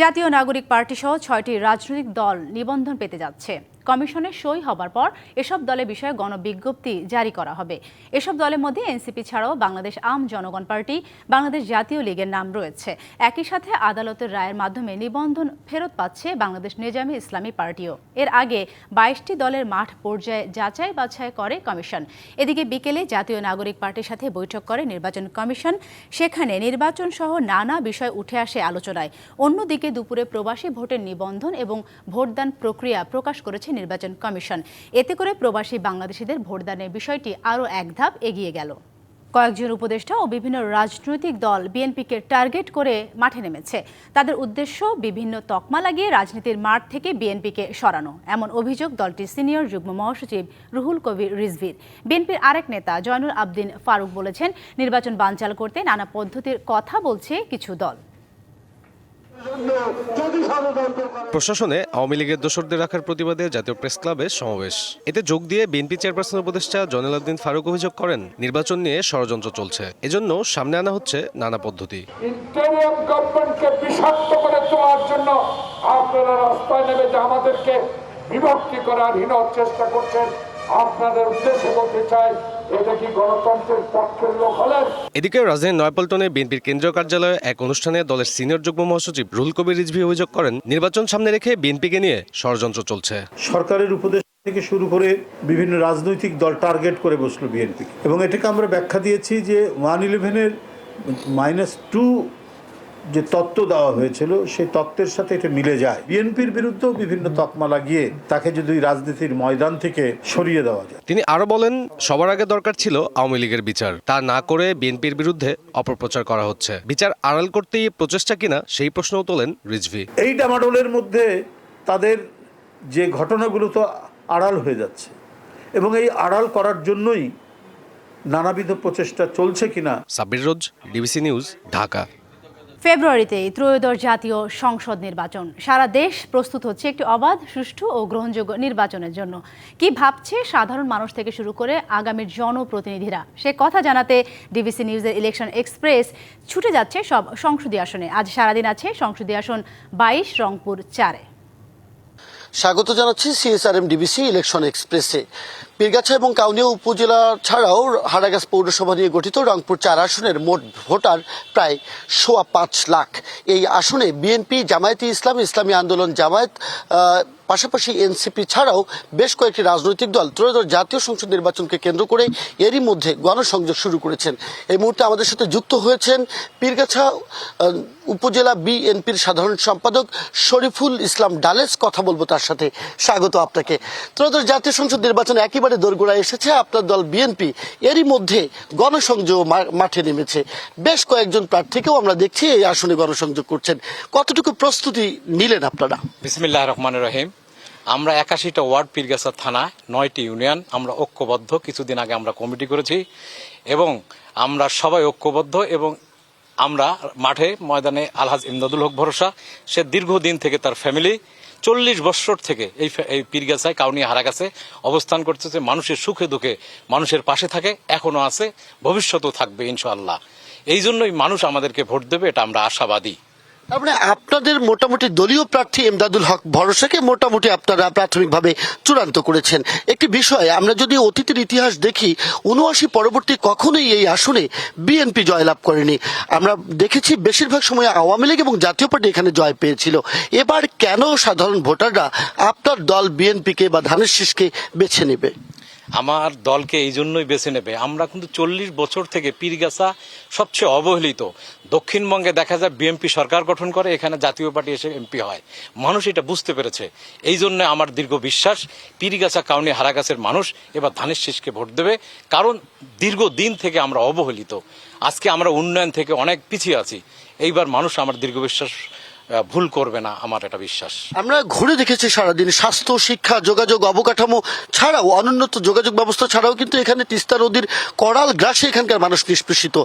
জাতীয় নাগরিক পার্টি সহ ছয়টি রাজনৈতিক দল নিবন্ধন পেতে যাচ্ছে। কমিশনে সই হবার পর এসব দলের বিষয়ে গণবিজ্ঞপ্তি জারি করা হবে। এসব দলের মধ্যে এনসিপি ছাড়াও বাংলাদেশ আম জনগণ পার্টি, বাংলাদেশ জাতীয় লীগের নাম রয়েছে। একই সাথে আদালতের রায়ের মাধ্যমে নিবন্ধন ফেরত পাচ্ছে বাংলাদেশ নিজামী ইসলামী পার্টিও। এর আগে বাইশটি দলের মাঠ পর্যায়ে যাচাই বাছাই করে কমিশন। এদিকে বিকেলে জাতীয় নাগরিক পার্টির সাথে বৈঠক করে নির্বাচন কমিশন। সেখানে নির্বাচন সহ নানা বিষয় উঠে আসে আলোচনায়। অন্যদিকে দুপুরে প্রবাসী ভোটের নিবন্ধন এবং ভোটদান প্রক্রিয়া প্রকাশ করেছে নির্বাচন কমিশন। এতে করে প্রবাসী বাংলাদেশিদের ভোটদানের বিষয়টি আরও এক ধাপ এগিয়ে গেল। কয়েকজন উপদেষ্টা ও বিভিন্ন রাজনৈতিক দল বিএনপিকে টার্গেট করে মাঠে নেমেছে। তাদের উদ্দেশ্য বিভিন্ন তকমা লাগিয়ে রাজনীতির মাঠ থেকে বিএনপিকে সরানো, এমন অভিযোগ দলটির সিনিয়র যুগ্ম মহাসচিব রুহুল কবির রিজভির। বিএনপির আরেক নেতা জয়নুল আবদিন ফারুক বলেছেন, নির্বাচন বানচাল করতে নানা পদ্ধতির কথা বলছে কিছু দল। প্রশাসনে আওয়ামী লীগের দোসরদের রাখার প্রতিবাদে জাতীয় প্রেস ক্লাবে সমাবেশ। এতে যোগ দিয়ে বিএনপি চেয়ারপারসন উপদেষ্টা জয়নালাদ্দিন ফারুক অভিযোগ করেন, নির্বাচন নিয়ে ষড়যন্ত্র চলছে। এজন্য সামনে আনা হচ্ছে নানা পদ্ধতি। বিষাক্ত করে তোলার জন্য আপনারা রাস্তায় নেমে যে আমাদেরকে বিভক্তি করার হীন চেষ্টা করছেন, আপনাদের উদ্দেশ্যে বলতে চাই এটা কি গণতন্ত্রের পক্ষের লোক হলেন? এদিকে রাজধানীর নয়পল্টনে বিএনপির কেন্দ্রীয় কার্যালয়ে এক অনুষ্ঠানে দলের সিনিয়র যুগ্ম মহাসচিব রুহুল কবির রিজভি অভিযোগ করেন নির্বাচন সামনে রেখে বিএনপিকে নিয়ে ষড়যন্ত্র চলছে। সরকারের উপদেশ থেকে শুরু করে বিভিন্ন রাজনৈতিক দল টার্গেট করে বসল বিএনপি। এবং এটাকে আমরা ব্যাখ্যা দিয়েছি যে ওয়ান ইলেভেনের মাইনাস টু যে তত্ত্ব দেওয়া হয়েছিল সেই তত্ত্বের সাথে এটা মিলে যায়। বিএনপির বিরুদ্ধেও বিভিন্ন তকমা লাগিয়ে তাকে যদি রাজনীতির ময়দান থেকে সরিয়ে দেওয়া যায়। তিনি আরও বলেন সবার আগে দরকার ছিল আওয়ামী লীগের বিচার। তা না করে বিএনপির বিরুদ্ধে অপপ্রচার করা হচ্ছে। বিচার আড়াল করতেই প্রচেষ্টা কিনা সেই প্রশ্নও তোলেন রিজভি। এই ডামাডোলের মধ্যে তাদের যে ঘটনাগুলো তো আড়াল হয়ে যাচ্ছে এবং এই আড়াল করার জন্যই নানাবিধ প্রচেষ্টা চলছে কিনা। Sabbir Roj DBC news Dhaka. ফেব্রুয়ারিতে ত্রয়োদশ জাতীয় সংসদ নির্বাচন। সারা দেশ প্রস্তুত হচ্ছে একটি অবাধ, সুষ্ঠু ও গ্রহণযোগ্য নির্বাচনের জন্য। কি ভাবছে সাধারণ মানুষ থেকে শুরু করে আগামীর জনপ্রতিনিধিরা? সে কথা জানাতে ডিবিসি নিউজের ইলেকশন এক্সপ্রেস ছুটে যাচ্ছে সব সংসদীয় আসনে। আজ সারাদিন আছে সংসদীয় আসন বাইশ, রংপুর চারে। স্বাগত জানাচ্ছি সিএসআরএম ডিবিসি ইলেকশন এক্সপ্রেসে। পীরগাছা এবং কাউনিয়া উপজেলা ছাড়াও হারাগাছ পৌরসভা নিয়ে গঠিত রংপুর চার আসনের মোট ভোটার প্রায় সোয়া পাঁচ লাখ। এই আসনে বিএনপি, জামায়াতে ইসলাম, ইসলামী আন্দোলন, জামায়াত পাশাপাশি এনসিপি ছাড়াও বেশ কয়েকটি রাজনৈতিক দল ত্রয়োদশ জাতীয় সংসদ নির্বাচনকে কেন্দ্র করে এরই মধ্যে গণসংযোগ শুরু করেছেন। এই মুহূর্তে আমাদের সাথে যুক্ত হয়েছেন পীরগাছা উপজেলা বিএনপির সাধারণ সম্পাদক শরীফুল ইসলাম ডালেস কথা বলব তার সাথে। স্বাগত আপনাকে। ত্রয়োদশ জাতীয় সংসদ নির্বাচন একেবারে দোরগোড়ায় এসেছে। আপনার দল বিএনপি এরই মধ্যে গণসংযোগ মাঠে নেমেছে। বেশ কয়েকজন প্রার্থীকেও আমরা দেখছি এই আসনে গণসংযোগ করছেন। কতটুকু প্রস্তুতি নিলেন আপনারা? বিসমিল্লাহ রহমান রহিম। আমরা একাশিটা ওয়ার্ড পীরগাছা থানা, নয়টি ইউনিয়ন। আমরা ঐক্যবদ্ধ। কিছুদিন আগে আমরা কমিটি করেছি। এবং আমরা সবাই ঐক্যবদ্ধ এবং আমরা মাঠে ময়দানে আলহাজ ইমদাদুল হক ভরসা, সে দীর্ঘদিন থেকে তার ফ্যামিলি চল্লিশ বৎসর থেকে এই এই পীরগাছায় কাউনিয়া হারাগাছে অবস্থান করতেছে, মানুষের সুখে দুঃখে, মানুষের পাশে থাকে এখনও আছে, ভবিষ্যতেও থাকবে ইনশাআল্লাহ। এই জন্যই মানুষ আমাদেরকে ভোট দেবে, এটা আমরা আশাবাদী। তার মানে আপনাদের মোটামুটি দলীয় প্রার্থী এমদাদুল হক ভরসাকে মোটামুটি আপনারা প্রাথমিকভাবে চূড়ান্ত করেছেন। একটি বিষয়, আমরা যদি অতীতের ইতিহাস দেখি উনআশি পরবর্তী কখনোই এই আসনে বিএনপি জয়লাভ করেনি। আমরা দেখেছি বেশিরভাগ সময় আওয়ামী লীগ এবং জাতীয় পার্টি এখানে জয় পেয়েছিল। এবার কেন সাধারণ ভোটাররা আপনার দল বিএনপিকে বা ধানের শীষকে বেছে নেবে? আমার দলকে এই জন্যই বেছে নেবে। আমরা কিন্তু চল্লিশ বছর থেকে পীরগাছা সবচেয়ে অবহেলিত। দক্ষিণবঙ্গে দেখা যায় বিএনপি সরকার গঠন করে, এখানে জাতীয় পার্টি এসে এমপি হয়। মানুষ এটা বুঝতে পেরেছে। এই জন্য আমার দীর্ঘ বিশ্বাস, পীরগাছা কাউনি হারাগাছের মানুষ এবার ধানের শীষকে ভোট দেবে। কারণ দীর্ঘ দিন থেকে আমরা অবহেলিত। আজকে আমরা উন্নয়ন থেকে অনেক পিছিয়ে আছি। এইবার মানুষ আমার দীর্ঘ বিশ্বাস ভুল করবে না আমার এটা বিশ্বাস। আমরা ঘুরে দেখেছি সারাদিন স্বাস্থ্য শিক্ষা যোগাযোগ অবকাঠামো ছাড়াও অনুন্নত যোগাযোগ ব্যবস্থা ছাড়াও কিন্তু এখানে তিস্তা নদীর করাল গ্রাসে এখানকার মানুষ নিষ্পেষিত।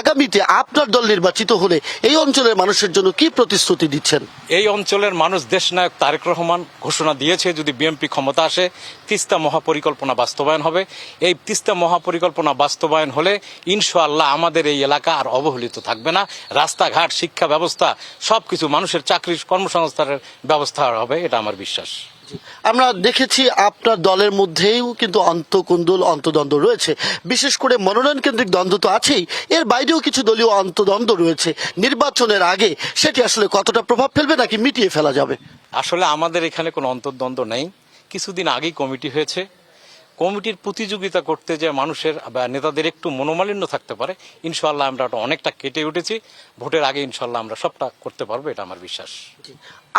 আগামীতে আপনার দল নির্বাচিত হলে এই অঞ্চলের মানুষের জন্য কি প্রতিশ্রুতি দিচ্ছেন? এই অঞ্চলের মানুষ দেশনায়ক তারেক রহমান ঘোষণা দিয়েছে যদি বিএনপি ক্ষমতা আসে তিস্তা মহাপরিকল্পনা বাস্তবায়ন হবে। এই তিস্তা মহাপরিকল্পনা বাস্তবায়ন হলে ইনশাআল্লাহ আমাদের এই এলাকা আর অবহেলিত থাকবে না। রাস্তাঘাট শিক্ষা ব্যবস্থা সবকিছু মানুষ মানুষের চাকরির কর্মসংস্থানের ব্যবস্থা হবে এটা আমার বিশ্বাস। আমরা দেখেছি আপনার দলের মধ্যেও কিন্তু অন্তকুন্দল অন্তদ্বন্দ্ব রয়েছে। বিশেষ করে মনোনয়ন কেন্দ্রিক দ্বন্দ্ব তো আছেই। এর বাইরেও কিছু দলীয় অন্তদ্বন্দ্ব রয়েছে। নির্বাচনের আগে সেটি আসলে কতটা প্রভাব ফেলবে নাকি মিটিয়ে ফেলা যাবে? আসলে আমাদের এখানে কোনো অন্তর্দ্বন্দ্ব নেই। কিছুদিন আগেই কমিটি হয়েছে। কমিটির প্রতিযোগিতা করতে যে মানুষের বা নেতাদের একটু মনোমালিন্য থাকতে পারে ইনশাল্লাহ আমরা অনেকটা কেটে উঠেছি। ভোটের আগে ইনশাল্লাহ আমরা সবটা করতে পারব, এটা আমার বিশ্বাস।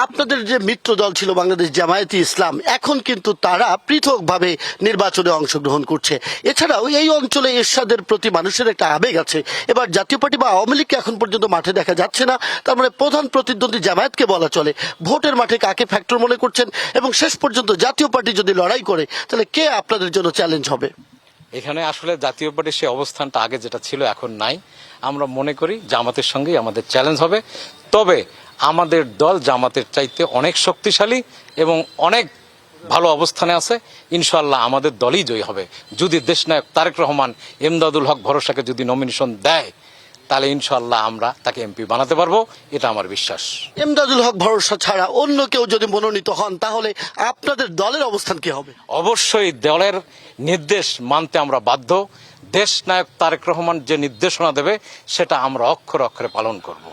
আপনাদের যে মিত্র দল ছিল বাংলাদেশ জামায়াতি ইসলাম, এখন কিন্তু তারা পৃথকভাবে নির্বাচনে অংশগ্রহণ করছে। এছাড়াও এই অঞ্চলে এরশাদের প্রতি মানুষের একটা আবেগ আছে। এবার জাতীয় পার্টি বা আওয়ামী লীগকে এখন পর্যন্ত মাঠে দেখা যাচ্ছে না। তার মানে প্রধান প্রতিদ্বন্দ্বী জামায়াতকে বলা চলে। ভোটের মাঠে কাকে ফ্যাক্টর মনে করছেন? এবং শেষ পর্যন্ত জাতীয় পার্টি যদি লড়াই করে, তাহলে কে আপনাদের জন্য চ্যালেঞ্জ হবে? এখানে আসলে জাতীয় পার্টির সেই অবস্থানটা আগে যেটা ছিল, এখন নাই। আমরা মনে করি জামাতের সঙ্গেই আমাদের চ্যালেঞ্জ হবে। তবে আমাদের দল জামাতের চাইতে অনেক শক্তিশালী এবং অনেক ভালো অবস্থানে আছে। ইনশাল্লাহ আমাদের দলই জয়ী হবে। যদি দেশনায়ক তারেক রহমান এমদাদুল হক ভরসাকে যদি নমিনেশন দেয় তাহলে ইনশাল্লাহ আমরা তাকে এমপি বানাতে পারব। এটা আমার বিশ্বাস। এমদাদুল হক ভরসা ছাড়া অন্য কেউ যদি মনোনীত হন তাহলে আপনাদের দলের অবস্থান কি হবে? অবশ্যই দলের নির্দেশ মানতে আমরা বাধ্য। দেশ নায়ক তারেক রহমান যে নির্দেশনা দেবে সেটা আমরা অক্ষরে অক্ষরে পালন করব।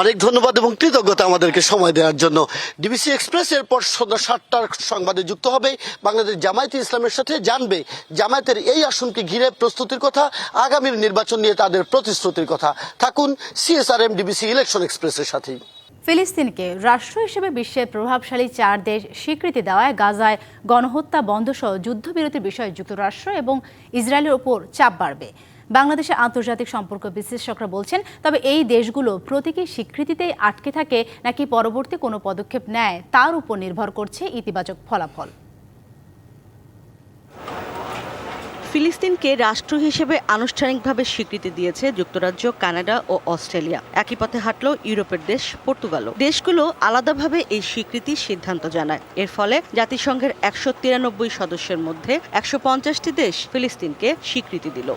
অনেক ধন্যবাদ এবং কৃতজ্ঞতা আমাদেরকে সময় দেওয়ার জন্য। ডিবিসি এক্সপ্রেস এরপর সন্ধ্যা সাতটার সংবাদে যুক্ত হবে। বাংলাদেশ জামায়াতে ইসলামের সাথে জানবে জামায়াতের এই আসনকে ঘিরে প্রস্তুতির কথা, আগামীর নির্বাচন নিয়ে তাদের প্রতিশ্রুতির কথা। থাকুন সিএসআরএম ডিবিসি ইলেকশন এক্সপ্রেসের সাথেই। ফিলিস্তিনকে রাষ্ট্র হিসেবে বিশ্বের প্রভাবশালী চার দেশ স্বীকৃতি দেওয়ায় গাজায় গণহত্যা বন্ধসহ যুদ্ধবিরতির বিষয়ে যুক্তরাষ্ট্র এবং ইসরায়েলের ওপর চাপ বাড়বে। বাংলাদেশের আন্তর্জাতিক সম্পর্ক বিশ্লেষকরা বলছেন, তবে এই দেশগুলো প্রতীকী স্বীকৃতিতেই আটকে থাকে নাকি পরবর্তী কোনো পদক্ষেপ নেয়, তার উপর নির্ভর করছে ইতিবাচক ফলাফল। ফিলিস্তিনকে রাষ্ট্র হিসেবে আনুষ্ঠানিকভাবে স্বীকৃতি দিয়েছে যুক্তরাজ্য, কানাডা ও অস্ট্রেলিয়া। একই পথে হাঁটল ইউরোপের দেশ, পর্তুগালও। দেশগুলো আলাদাভাবে এই স্বীকৃতির সিদ্ধান্ত জানায়। এর ফলে জাতিসংঘের একশো তিরানব্বই সদস্যের মধ্যে একশো পঞ্চাশটি দেশ ফিলিস্তিনকে স্বীকৃতি দিল।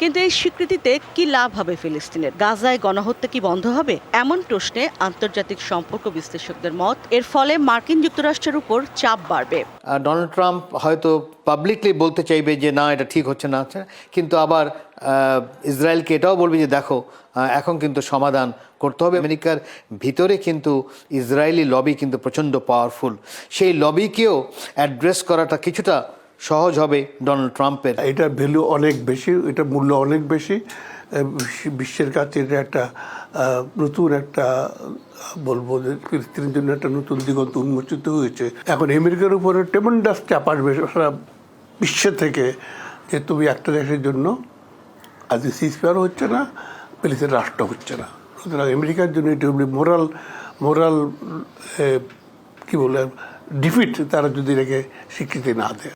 কিন্তু এই স্বীকৃতিতে কি লাভ হবে ফিলিস্তিনের? গাজায় গণহত্যা কি বন্ধ হবে? এমন প্রশ্নে আন্তর্জাতিক সম্পর্ক বিশ্লেষকদের মত, এর ফলে মার্কিন যুক্তরাষ্ট্রের উপর চাপ বাড়বে। ডোনাল্ড ট্রাম্প হয়তো পাবলিকলি বলতে চাইবে যে, না, এটা ঠিক হচ্ছে না। হচ্ছে না। কিন্তু আবার ইসরায়েলকে এটাও বলবে যে, দেখো এখন কিন্তু সমাধান করতে হবে। আমেরিকার ভিতরে কিন্তু ইসরায়েলি লবি কিন্তু প্রচণ্ড পাওয়ারফুল সেই লবিকেও অ্যাড্রেস করাটা কিছুটা সহজ হবে ডোনাল্ড ট্রাম্পের। এটার ভ্যালু অনেক বেশি, এটা মূল্য অনেক বেশি। বিশ্বের কাছে এটা একটা নতুন একটা, বলব যে ফিলিস্তিনের জন্য একটা নতুন দিগন্ত উন্মোচিত হয়েছে। এখন আমেরিকার উপরে টেমন্ডাস চাপ আসবে সারা বিশ্ব থেকে যে তুমি একটা দেশের জন্য আজকে সিজফেয়ার হচ্ছে না ফিলিস্তিন রাষ্ট্র হচ্ছে না। সুতরাং আমেরিকার জন্য এটি মোরাল মোরাল কি বলে ডিফিট তারা যদি রেখে স্বীকৃতি না দেয়।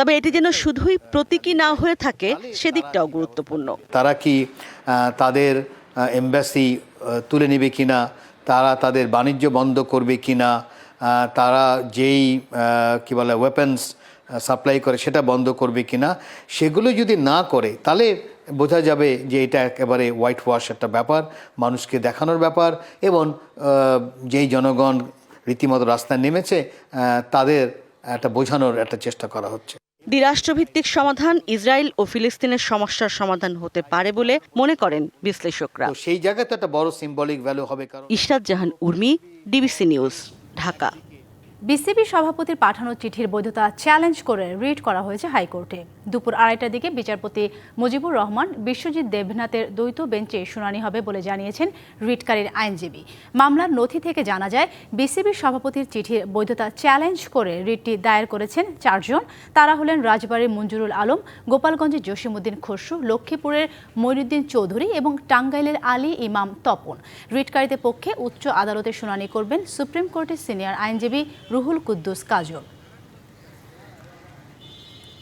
তবে এটি যেন শুধুই প্রতীকী না হয়ে থাকে, সেদিকটাও গুরুত্বপূর্ণ। তারা কি তাদের এম্বাসি তুলে নেবে কিনা, তারা তাদের বাণিজ্য বন্ধ করবে কিনা তারা যেই কি বলে ওয়েপন্স সাপ্লাই করে সেটা বন্ধ করবে কিনা, সেগুলো যদি না করে, তাহলে বোঝা যাবে যে এটা একেবারে হোয়াইট ওয়াশ একটা ব্যাপার, মানুষকে দেখানোর ব্যাপার, এবং যেই জনগণ রীতিমতো রাস্তায় নেমেছে তাদের একটা বোঝানোর একটা চেষ্টা করা হচ্ছে। দ্বিরাষ্ট্রভিত্তিক সমাধান ইসরায়েল ও ফিলিস্তিনের সমস্যার সমাধান হতে পারে বলে মনে করেন বিশ্লেষকরা। সেই জায়গাতে একটা বড় সিম্বলিক ভ্যালু হবে কারণ Ishrat Jahan Urmi DBC news Dhaka. BCB সভাপতির পাঠানো চিঠির বৈধতা চ্যালেঞ্জ করে রিট করা হয়েছে হাইকোর্টে। দুপুর আড়াইটার দিকে বিচারপতি মুজিবুর রহমান, বিশ্বজিৎ দেবনাথের দ্বৈত বেঞ্চে শুনানি হবে বলে জানিয়েছেন রিটকারীর আইনজীবী। মামলার নথি থেকে জানা যায় বিসিবি সভাপতির চিঠির বৈধতা চ্যালেঞ্জ করে রিটটি দায়ের করেছেন চারজন। তারা হলেন রাজবাড়ির মঞ্জুরুল আলম, গোপালগঞ্জের জসিমুদ্দিন খসরু, লক্ষ্মীপুরের মইনুদ্দিন চৌধুরী এবং টাঙ্গাইলের আলী ইমাম তপন। রিটকারীদের পক্ষে উচ্চ আদালতে শুনানি করবেন সুপ্রিম কোর্টের সিনিয়র আইনজীবী রুহুল কুদ্দুস কাজল।